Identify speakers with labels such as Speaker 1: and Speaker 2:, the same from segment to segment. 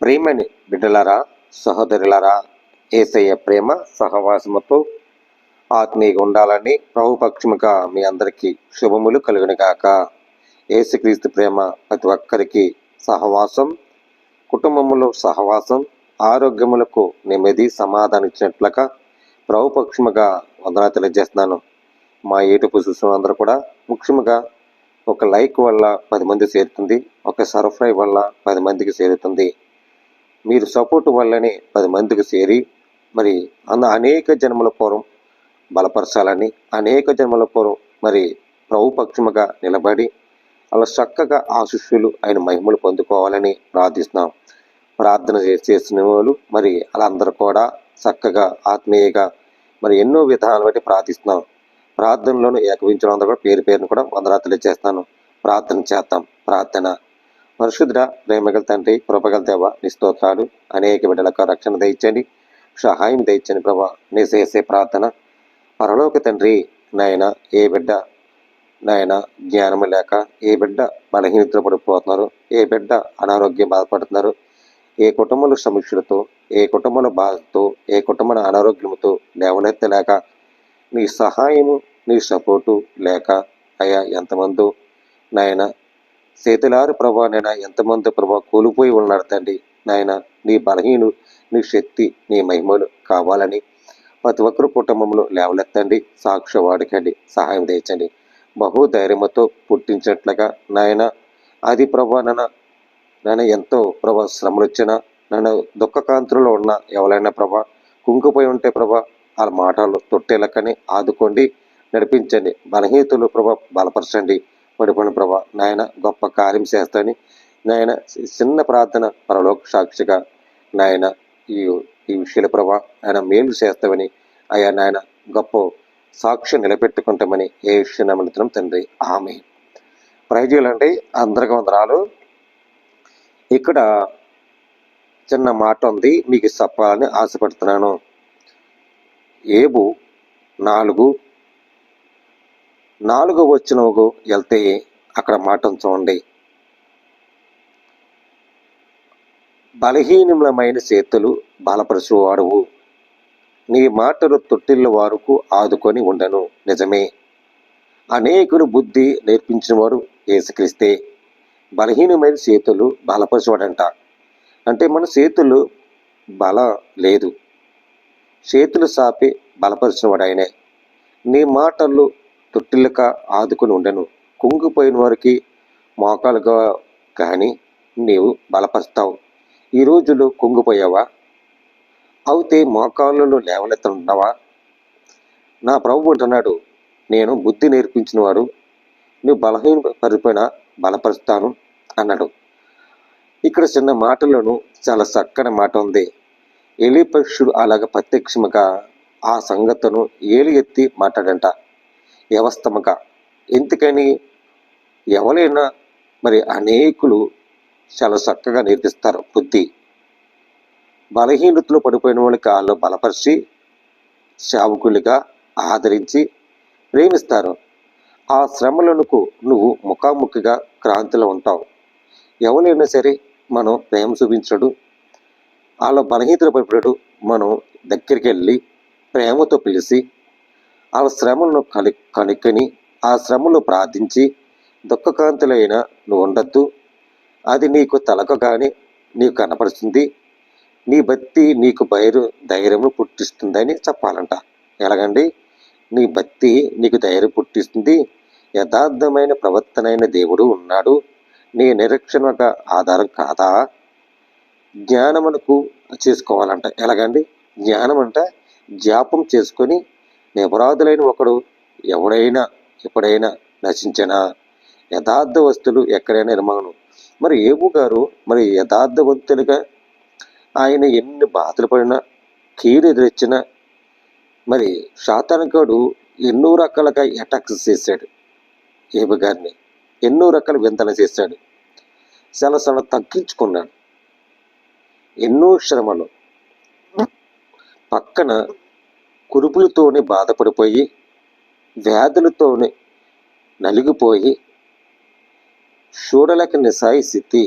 Speaker 1: ప్రేమని బిడ్డలారా సహోదరులారా ఏసయ్య ప్రేమ సహవాసముతో ఆత్మీయంగా ఉండాలని ప్రభుపక్షముగా మీ అందరికీ శుభములు కలుగును కాక ఏసుక్రీస్తు ప్రేమ ప్రతి ఒక్కరికి సహవాసం కుటుంబములో సహవాసం ఆరోగ్యములకు నెమ్మది సమాధానం ఇచ్చినట్లుగా ప్రభుపక్షముగా వందన తెలియజేస్తున్నాను. మా యూట్యూబ్ చూసిన అందరూ కూడా ముఖ్యముగా ఒక లైక్ వల్ల పది మంది చేరుతుంది ఒక సర్ఫ్రై వల్ల పది మందికి చేరుతుంది. మీరు సపోర్ట్ వల్లనే పది మందికి చేరి మరి అన్న అనేక జన్మల పూర్వం బలపరచాలని అనేక జన్మల పూర్వం మరి ప్రభుపక్షముగా నిలబడి అలా చక్కగా ఆశిష్యులు ఆయన మహిమలు పొందుకోవాలని ప్రార్థిస్తున్నాం. ప్రార్థన చేసిన వాళ్ళు మరి అలా అందరూ కూడా చక్కగా ఆత్మీయంగా మరి ఎన్నో విధానాలు బట్టి ప్రార్థిస్తున్నాం. ప్రార్థనలోను ఏకవించడం అందరూ కూడా పేరు పేరును కూడా వందరాత్రులు చేస్తాను ప్రార్థన చేద్దాం. ప్రార్థన పరిశుద్ర ప్రేమగల తండ్రి కృపగల దేవ నీ స్తోత్రాలు అనేక బిడ్డలకు రక్షణ దయచండి సహాయం దయచండి ప్రభా. నీ చేసే ప్రార్థన పరలోక తండ్రి నాయన ఏ బిడ్డ నాయన జ్ఞానము లేక ఏ బిడ్డ బలహీనతలు పడిపోతున్నారు ఏ బిడ్డ అనారోగ్యం బాధపడుతున్నారు ఏ కుటుంబంలో సమస్యలతో ఏ కుటుంబంలో బాధతో ఏ కుటుంబంలో అనారోగ్యంతో లేవనెత్తలేక నీ సహాయము నీ సపోర్టు లేక అయా ఎంతమందో నాయన చేతులారు ప్రభా నాయన ఎంతమంది ప్రభా కోల్పోయి ఉన్నాడు తండ్రి. నాయన నీ బలహీను నీ శక్తి నీ మహిమలు కావాలని ప్రతి ఒక్కరు కుటుంబంలో లేవలెత్తండి సాక్ష్య వాడకండి సహాయం తెచ్చండి బహు ధైర్యముతో పుట్టించినట్లుగా నాయన అది ప్రభా నన్న నన్ను ఎంతో ప్రభా శ్రమలు వచ్చినా నన్ను దుఃఖకాంతులలో ఉన్న ఎవరైనా ప్రభా కుంగిపోయి ఉంటే ప్రభా వాళ్ళ మాటలు తొట్టేలకని ఆదుకోండి నడిపించండి. బలహీతులు ప్రభా బలపరచండి. పడిపోయిన ప్రభా. నాయన గొప్ప కార్యం చేస్తాని. నాయన చిన్న ప్రార్థన పరలోక సాక్షిగా నాయన ఈ ఈ విషయాల ప్రభా. ఆయన మేలు చేస్తామని అయ్యా నాయన గొప్ప సాక్షి నిలబెట్టుకుంటామని ఏ విషయం నమ్ముతున్నాం తండ్రి. ఆమె ప్రైజులండి అందరికి వందనాలు. ఇక్కడ చిన్న మాట ఉంది. మీకు చెప్పాలని ఆశపడుతున్నాను. ఏబు నాలుగు నాలుగు వచ్చినకు వెళ్తే అక్కడ మాట చూడండి. బలహీనమైన చేతులు బలపరచువాడువు. నీ మాటలు తొట్టిల్ల వారుకు ఆదుకొని ఉండను. నిజమే. అనేకులు బుద్ధి నేర్పించినవారు ఏసుక్రిస్తే బలహీనమైన చేతులు బలపరచువాడంట. అంటే మన చేతులు బల లేదు. చేతులు సాపి బలపరిచినవాడు ఆయనే. నీ మాటలు తొట్టిల్లక ఆదుకుని ఉండను. కుంగిపోయిన వారికి మోకాలుగా కానీ నీవు బలపరుస్తావు. ఈ రోజులు కుంగిపోయావా? అయితే మోకాళ్ళలో లేవనెత్తున్నావా నా ప్రభు అంటున్నాడు నేను బుద్ధి నేర్పించిన వాడు నువ్వు బలహీన పరిపోయిన బలపరుస్తాను అన్నాడు. ఇక్కడ చిన్న మాటలను చాలా చక్కని మాట ఉంది. ఎలిపక్షుడు అలాగ ప్రత్యక్షముగా ఆ సంగతును ఏలి ఎత్తి మాట్లాడంట. వ్యవస్థముగా. ఎందుకని? ఎవరైనా మరి అనేకులు చాలా చక్కగా నేర్పిస్తారు బుద్ధి. బలహీనతలో పడిపోయిన వాళ్ళకి వాళ్ళు బలపరిచి శావుకులుగా ఆదరించి ప్రేమిస్తారు. ఆ శ్రమలకు నువ్వు ముఖాముఖిగా క్రాంతిలో ఉంటావు. ఎవరైనా సరే మనం ప్రేమ చూపించడు. వాళ్ళ బలహీనతలు పడిపోయాడు మనం దగ్గరికి వెళ్ళి ప్రేమతో పిలిచి ఆ శ్రమలను కలి కనుక్కొని ఆ శ్రమలు ప్రార్థించి దుఃఖకాంతులైన నువ్వు ఉండద్దు. అది నీకు తలకు కానీ నీకు కనపడుతుంది నీ భక్తి నీకు బైరు ధైర్యము పుట్టిస్తుందని చెప్పాలంట. ఎలాగండి? నీ భక్తి నీకు ధైర్యం పుట్టిస్తుంది. యథార్థమైన ప్రవర్తనైన దేవుడు ఉన్నాడు. నీ నిరీక్షణక ఆధారం కాదా? జ్ఞానమునకు చేసుకోవాలంట. ఎలాగండి? జ్ఞానం అంటే జ్ఞాపం చేసుకొని నిపరాధులైన ఒకడు ఎవడైనా ఎప్పుడైనా నశించినా యథార్థ వస్తువులు ఎక్కడైనా నిర్మాణం. మరి ఏబు గారు మరి యథార్థవంతులుగా ఆయన ఎన్ని బాధలు పడినా కీడు ఎదురొచ్చినా మరి శాతానికాడు ఎన్నో రకాలుగా అటాక్స్ చేశాడు ఏబు గారిని. ఎన్నో రకాల వింతలు చేశాడు. చాలా చాలా తగ్గించుకున్నాడు. ఎన్నో శ్రమలు. పక్కన కురుపులతోనే బాధపడిపోయి వ్యాధులతోనే నలిగిపోయి చూడలేక నిసాయి స్థితి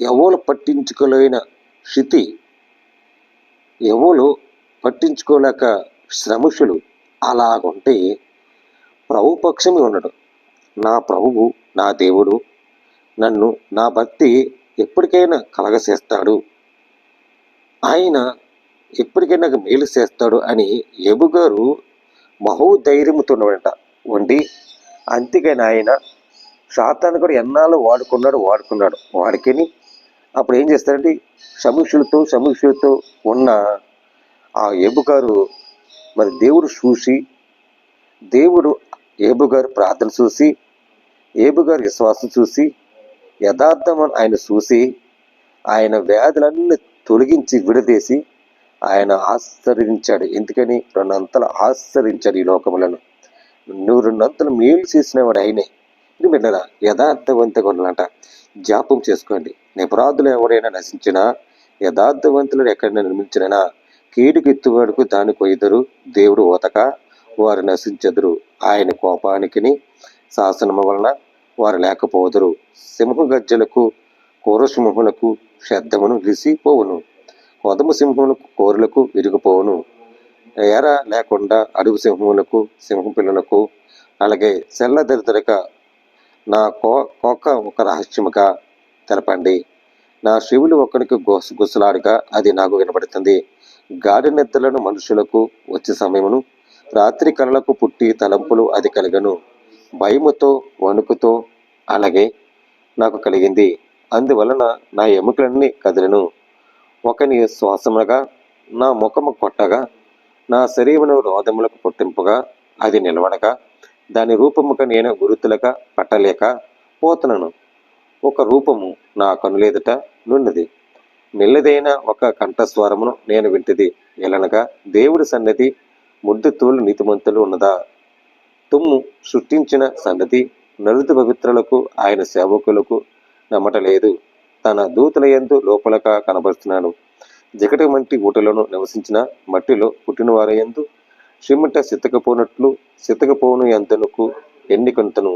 Speaker 1: ఎవరు పట్టించుకోలేని స్థితి ఎవరు పట్టించుకోలేక శ్రమషులు అలాగుంటే ప్రభు పక్షమే ఉన్నాడు నా ప్రభువు నా దేవుడు నన్ను నా భక్తి ఎప్పటికైనా కలగసేస్తాడు. ఆయన ఎప్పటికైనా నాకు మేలు చేస్తాడు అని ఎబుగారు గారు బహుధైర్యంతో ఉన్నాడంట అంతేగాని ఆయన శాతాన్ని కూడా ఎన్నాళ్ళు వాడుకున్నాడు వాడుకున్నాడు. వాడికని అప్పుడు ఏం చేస్తాడంటే సమీక్షలతో సమీక్షలతో ఉన్న ఆ ఏబుగారు మరి దేవుడు చూసి దేవుడు ఏబుగారు ప్రార్థన చూసి ఏబుగారు విశ్వాసం చూసి యథార్థమని ఆయన చూసి ఆయన వ్యాధులన్నీ తొలగించి విడదీసి ఆయన ఆశ్చర్యించాడు. ఎందుకని? రెండంతలు ఆశ్చర్యించాడు ఈ లోకములను. నువ్వు రెండంతలు మేలు చేసినవాడు ఆయనే. ఇది బిడ్డరా యథార్థవంతంగా ఉండాలంట జాపం చేసుకోండి. నిపరాధులు ఎవరైనా నశించినా యథార్థవంతులను ఎక్కడైనా నిర్మించినా కీడుకు ఎత్తువాడుకు దాని కొయ్యదరు దేవుడు ఓతక వారు నశించదురు. ఆయన కోపానికిని శాసనము వలన వారు లేకపోదురు. సింహ గజ్జలకు కోరసింహములకు శబ్దమును పోవును కొదమ సింహములకు కోరులకు విరిగిపోవును. ఎర లేకుండా అడుగు సింహములకు సింహం పిల్లలకు అలాగే సెల్ల దరిద్రక నా కో కోక ఒక రహస్యముగా తెలపండి. నా శివులు ఒకరికి గుస గుసలాడుగా అది నాకు వినబడుతుంది గాడి నిద్రలను మనుషులకు వచ్చే సమయమును రాత్రి కళలకు పుట్టి తలంపులు అది కలగను. భయముతో వణుకుతో అలాగే నాకు కలిగింది. అందువలన నా ఎముకలన్నీ కదలను. ఒకని శ్వాసములుగా నా ముఖము కొట్టగా నా శరీరమును రోదములకు పుట్టింపుగా అది నిలవడగా దాని రూపముగా నేను గురుతులుగా పట్టలేక పోతున్నాను ఒక రూపము నా కనులేదుట నున్నది నిల్లదైన ఒక కంఠస్వరమును నేను వింటిది. ఎలనగా దేవుడి సన్నది ముద్దు తోలు నీతిమంతులు ఉన్నదా? తుమ్ము సృష్టించిన సన్నది నలుదు పవిత్రులకు ఆయన సేవకులకు నమ్మటలేదు. తన దూతల యందు లోపలగా కనబరుస్తున్నాడు. జగటి వంటి ఊటలను నివసించిన మట్టిలో పుట్టిన వారి యందు సిమిట సితకపోనట్లు సితకపోను ఎంతనుకు ఎన్నికొంతను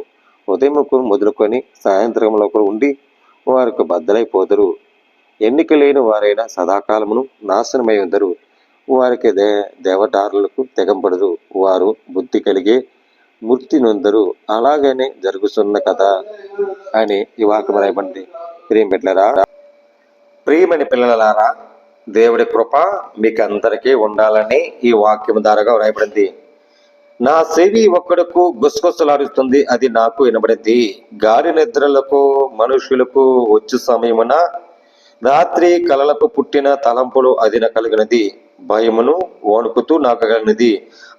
Speaker 1: ఉదయముకు మొదలుకొని సాయంత్రంలో ఉండి వారికి బద్దలైపోదరు. ఎన్నిక లేని వారైన సదాకాలమును నాశనమై ఉందరు. వారికి దే దేవదారులకు తెగంపడదు వారు బుద్ధి కలిగే మృతి నొందరు. అలాగనే జరుగుతున్న కదా అని ఈ వాక్యం రాయబడింది. ప్రియం ప్రియమని పిల్లలారా దేవుడి కృప మీకు అందరికీ ఉండాలని ఈ వాక్యం ద్వారా వ్రాయబడింది. నా సేవి ఒక్కడుకు గుసగుసలాడుతుంది అది నాకు వినబడింది. గాలి నిద్రలకు మనుషులకు వచ్చు సమయమున రాత్రి కలలకు పుట్టిన తలంపులు అది కలిగినది. భయమును వణుకుతూ నాకు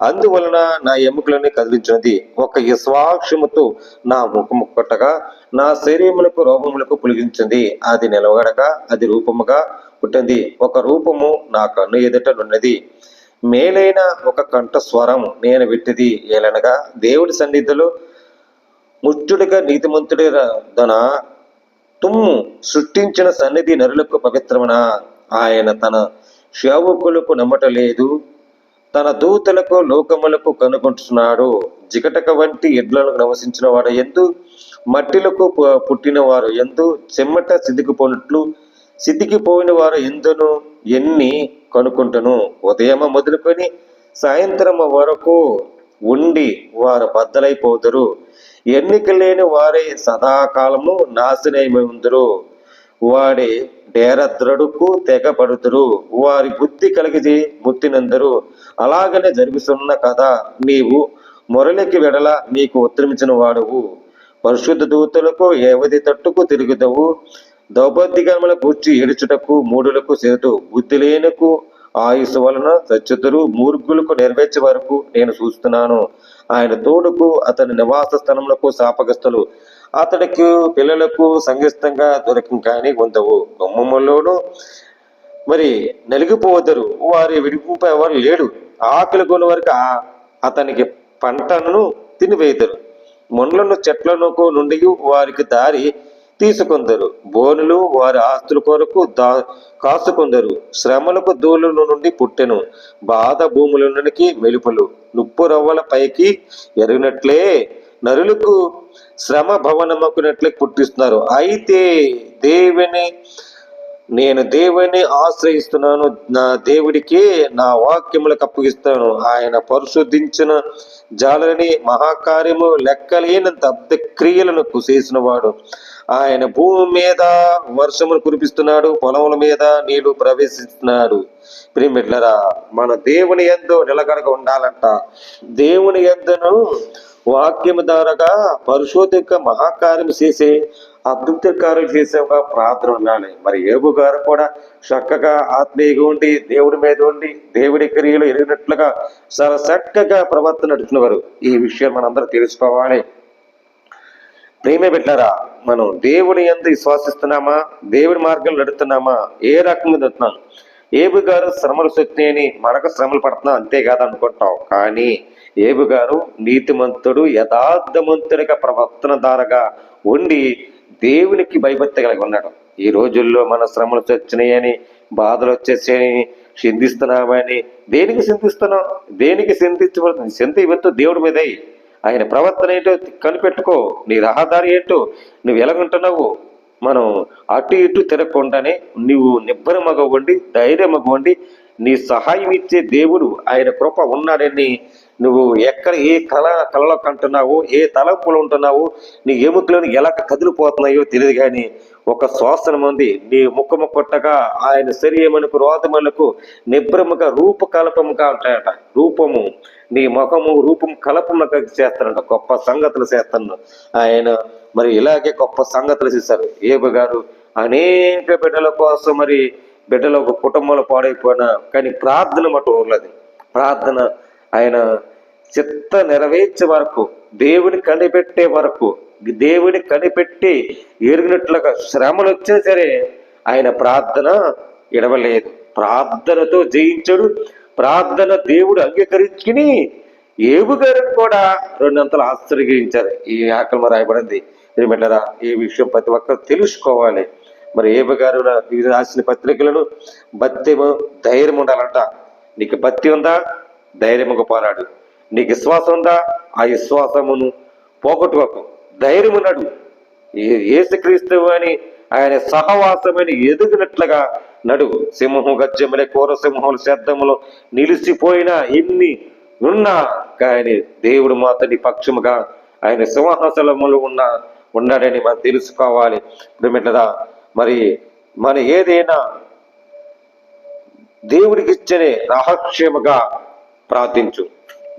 Speaker 1: అందువలన నా ఎముకలని కదిలించినది. ఒక విశ్వాక్షముతో నా ముఖము కొట్టగా నా శరీరములకు రూపములకు పులిగించింది అది నిలవడగా అది రూపముగా పుట్టింది. ఒక రూపము నా కన్ను ఎదుట నున్నది మేలైన ఒక కంఠ స్వరం నేను విట్టిది. ఏలనగా దేవుడి సన్నిధిలో ముచ్చుడిగా నీతిమంతుడి దన తుమ్ము సృష్టించిన సన్నిధి నరులకు పవిత్రమన? ఆయన తన సేవకులకు నమ్మటలేదు తన దూతలకు లోకములకు కనుగొంటున్నాడు. జికటక వంటి ఎడ్లను నివసించిన వాడు ఎందు మట్టిలకు పుట్టిన వారు ఎందు చెమ్మట సిద్ధికిపోయినట్లు సిద్ధికిపోయిన వారు ఎందును ఎన్ని కనుక్కుంటును ఉదయం మొదలుకొని సాయంత్రం వరకు ఉండి వారు బద్దలైపోదురు. ఎన్నిక లేని వారే సదాకాలము నాశనమై ఉందరు. వాడి డేరద్రడుకు తెగపడుతురు వారి బుద్ధి కలిగిది ముత్తినందరు అలాగనే జరుగుతున్న కథ నీవు మురళికి వెడల నీకు ఉత్తరించిన వాడువు. పరిశుద్ధ దూతలకు ఏవది తట్టుకు తిరుగుదవు? దౌపద్దిగముల గూర్చి ఏడుచుటకు మూడులకు చేతు బుద్ధి లేనకు ఆయుసు వలన చచ్చుతురు మూర్ఖులకు నెరవేర్చే వరకు నేను చూస్తున్నాను. ఆయన తోడుకు అతని నివాస స్థలములకు శాపగస్తులు అతడికి పిల్లలకు సంగిస్తంగా దొరకం కానీ ఉండవు గుమ్మములోను మరి నలిగిపోవద్దరు వారి విడిపింపేవారు లేడు. ఆకలి కొని వరకు అతనికి పంటను తినివేదరు. మొండ్లను చెట్లను నుండి వారికి దారి తీసుకొందరు. బోనులు వారి ఆస్తుల కొరకు దా కాసుకొందరు. శ్రమలకు దూల నుండి పుట్టెను. బాధ భూముల నుండి మెలుపులు. నుప్పు రవ్వల పైకి ఎరిగినట్లే నరులకు శ్రమ భవనమకునట్లే పుట్టిస్తున్నారు. అయితే దేవుని నేను దేవుని ఆశ్రయిస్తున్నాను నా దేవుడికి నా వాక్యములకు అప్పగిస్తాను ఆయన పరిశుద్ధించిన జాలని మహాకార్యము లెక్కలేనంత అబ్ద క్రియలను చేసిన వాడు ఆయన భూమి మీద వర్షమును కురిపిస్తున్నాడు పొలముల మీద నీళ్ళు ప్రవేశిస్తున్నాడు. ప్రియమిట్లరా మన దేవుని ఎందు నిలకడగా ఉండాలంట. దేవుని ఎందును వాక్యం ద్వారాగా పరిశోధక మహాకార్యం చేసే అద్భుత కార్యం చేసే ఒక ప్రార్థన ఉన్నాను. మరి ఏబు గారు కూడా చక్కగా ఆత్మీయంగా ఉండి దేవుడి మీద ఉండి దేవుడి క్రియలు ఎరిగినట్లుగా చాలా చక్కగా ప్రవర్తన నడుచుకునేవారు ఈ విషయం మనందరూ తెలుసుకోవాలి. ప్రేమే పెట్టారా మనం దేవుని ఎంత విశ్వాసిస్తున్నామా? దేవుడి మార్గంలో నడుతున్నామా ఏ రకంగా నడుతున్నాం ఏబు గారు శ్రమలు సొచ్చినాయని మనకు శ్రమలు పడుతున్నాం అంతేకాదు అనుకుంటాం కానీ ఏబు గారు నీతిమంతుడు యథార్థమంతుడిగా ప్రవర్తనదారగా ఉండి దేవునికి భయభక్తి కలిగి ఉన్నాడు. ఈ రోజుల్లో మన శ్రమలు వచ్చినాయని బాధలు వచ్చేసాయని చింతిస్తున్నామని దేనికి చింతిస్తున్నాం? దేనికి చింతించబడుతుంది? చింత ఇవత్తు దేవుడి మీదై ఆయన ప్రవర్తన ఏంటో కనిపెట్టుకో. నీ రహదారి ఏంటో నువ్వు ఎలాగుంటున్నావు? మనం అటు ఇటు తిరగకుండానే నువ్వు నిబ్బర ఉండి ధైర్యమగ నీ సహాయం ఇచ్చే దేవుడు ఆయన కృప ఉన్నాడని నువ్వు ఎక్కడ ఏ కళ కళలో కంటున్నావు ఏ తలపులు ఉంటున్నావు నీ ఎముకలను ఎలా కదిలిపోతున్నాయో తెలియదు కానీ ఒక శ్వాసనం ఉంది. నీ ముఖము కొట్టగా ఆయన శరీరమునకు రోదములకు నిబ్రముగా రూపకల్పముగా ఉంటాయట. రూపము నీ ముఖము రూపం కలపముగా చేస్తానంట గొప్ప సంగతులు చేస్తాను. ఆయన మరి ఇలాగే గొప్ప సంగతులు చేశారు. ఏబు గారు అనేక బిడ్డల కోసం మరి బిడ్డల ఒక కుటుంబంలో పాడైపోయినా కానీ ప్రార్థన మటు ఊర్లది ప్రార్థన ఆయన చిత్త నెరవేర్చే వరకు దేవుని కనిపెట్టే వరకు దేవుని కనిపెట్టి ఎరిగినట్లుగా శ్రమలు వచ్చినా సరే ఆయన ప్రార్థన ఇడవలేదు ప్రార్థనతో జయించడు. ప్రార్థన దేవుడు అంగీకరించుకుని ఏబు గారిని కూడా రెండంతలు ఆశ్చర్యించారు ఈ ఆకలి రాయబడింది. ఏమిటరా ఈ విషయం ప్రతి ఒక్కరు తెలుసుకోవాలి. మరి ఏబు గారు రాసిన పత్రికలను భక్తిము ధైర్యం ఉండాలంట. నీకు భక్తి ఉందా? ధైర్యముగా పోరాడు. నీకు విశ్వాసం ఉందా? ఆ విశ్వాసమును పోగొట్టుకోకు. ధైర్యం ఉన్నాడు ఏసుక్రీస్తు అని ఆయన సహవాసమని ఎదుగునట్లుగా నడువు సింహం గజ్జములే కోర సింహముల శబ్దములు నిలిచిపోయిన ఎన్ని ఉన్నా కానీ దేవుడు మాతని పక్షముగా ఆయన సింహాసనములు ఉన్న ఉన్నాడని మనం తెలుసుకోవాలి. ప్రేమిట్లదా మరి మన ఏదైనా దేవుడికిచ్చనే రహస్యముగా ప్రార్థించు.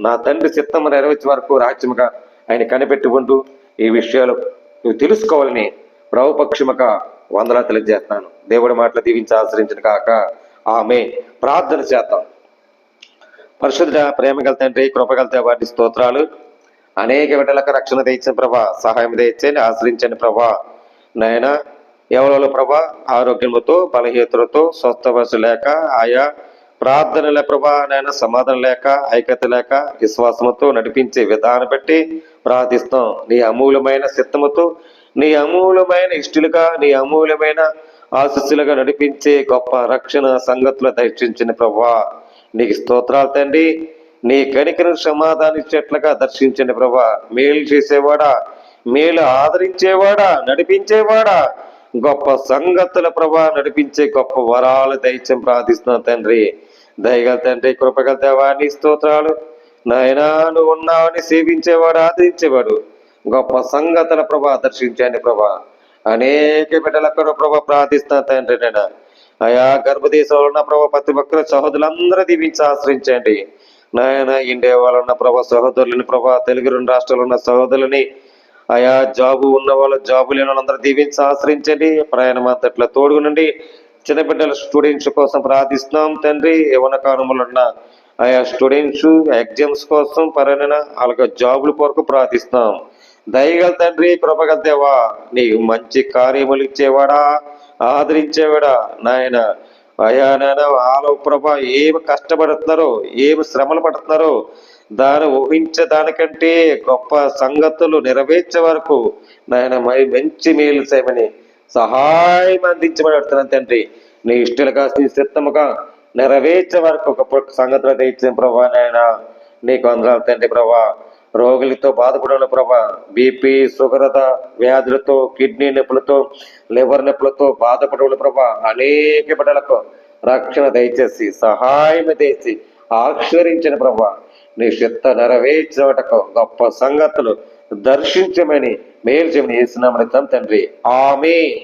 Speaker 1: నా తండ్రి చిత్తం నెరవేర్చే వరకు రాజ్యముగా ఆయన కనిపెట్టుకుంటూ ఈ విషయాలు నువ్వు తెలుసుకోవాలని ప్రభుపక్షముక వందలా తెలియజేస్తున్నాను. దేవుడి మాటలు దీవించి ఆశ్రయించిన కాక ఆమె ప్రార్థన చేద్దాం. పరిశుద్ధ ప్రేమగల తండ్రి కృపగల వాటి స్తోత్రాలు. అనేక విడలకు రక్షణ తెచ్చిన ప్రభా. సహాయం తెచ్చని ఆశ్రయించండి ప్రభా. నాయన ఎవరో ప్రభా ఆరోగ్యముతో బలహీనతలతో స్వస్థవశ లేక ఆయా ప్రార్థనల ప్రభా నాయన సమాధానం లేక ఐక్యత లేక విశ్వాసముతో నడిపించే విధానం బట్టి ప్రార్థిస్తాం నీ అమూలమైన సిద్ధముతో నీ అమూల్యమైన ఇష్టలుగా నీ అమూల్యమైన ఆశస్సులుగా నడిపించే గొప్ప రక్షణ సంగతులు దర్శించిన ప్రభా. నీకు స్తోత్రాలు తండ్రి. నీ కనికను సమాధానించేట్లుగా దర్శించండి ప్రభా. మేలు చేసేవాడా మేలు ఆదరించేవాడా నడిపించేవాడా. గొప్ప సంగతుల ప్రభా నడిపించే గొప్ప వరాలు దయచం ప్రార్థిస్తున్నాను తండ్రి. దయగల తండ్రి కృపగల దేవా స్తోత్రాలు. నాయనా నువ్వు ఉన్నావని సేవించేవాడు ఆదరించేవాడు. గొప్ప సంగతుల ప్రభా దర్శించండి ప్రభా. అనేక బిడ్డలకు ప్రభా ప్రార్థిస్తా తండ్రి నేను ఆయా గర్భదేశంలో ఉన్న ప్రభా ప్రతి ఒక్కరు సహోదరులందరూ దీవించి ఆశ్రయించండి. నాయన ఇండియా వాళ్ళు ఉన్న ప్రభా సహోదరులని ప్రభా తెలుగు రెండు రాష్ట్రాలు ఉన్న సహోదరులని. ఆయా జాబు ఉన్న వాళ్ళ జాబు లేని వాళ్ళందరూ దీవించి ఆశ్రయించండి. ప్రయాణం అంతట్లో తోడుగు చిన్నపిల్లల స్టూడెంట్స్ కోసం ప్రార్థిస్తున్నాం తండ్రి యవనకాలములున్న ఆయా స్టూడెంట్స్ ఎగ్జామ్స్ కోసం పరైన వాళ్ళకి జాబుల కొరకు ప్రార్థిస్తున్నాం. దయగల తండ్రి కృపగల దేవా నీకు మంచి కార్యములు ఇచ్చేవాడా ఆదరించేవాడా నాయన అయ్యా నాయన వాళ్ళ ప్రభ ఏమి కష్టపడుతున్నారో ఏమి శ్రమలు పడుతున్నారో దాన్ని ఊహించే దానికంటే గొప్ప సంగతులు నెరవేర్చే వరకు నాయన మై మంచి మేలు చేయమని సహాయం అందించమని అడుగుతున్నాను తండ్రి. నీ ఇష్టలుగా నీ సిద్ధముగా నెరవేర్చే వరకు ఒక సంగతులు తెచ్చిన ప్రభా నాయన. నీకు అందరాలు తండ్రి ప్రభా. రోగులతో బాధపడిన ప్రభా. బీపీ సుగరత వ్యాధులతో కిడ్నీ నొప్పులతో లివర్ నొప్పులతో బాధపడిన ప్రభా. అనేక బిడ్డలకు రక్షణ దయచేసి సహాయం దయచేసి ఆశ్చర్యించిన ప్రభా. నీ చిత్త నెరవేర్చటకు గొప్ప సంగతులు దర్శించమని మేలు చెవిని వేసినామని తండ్రి. ఆమె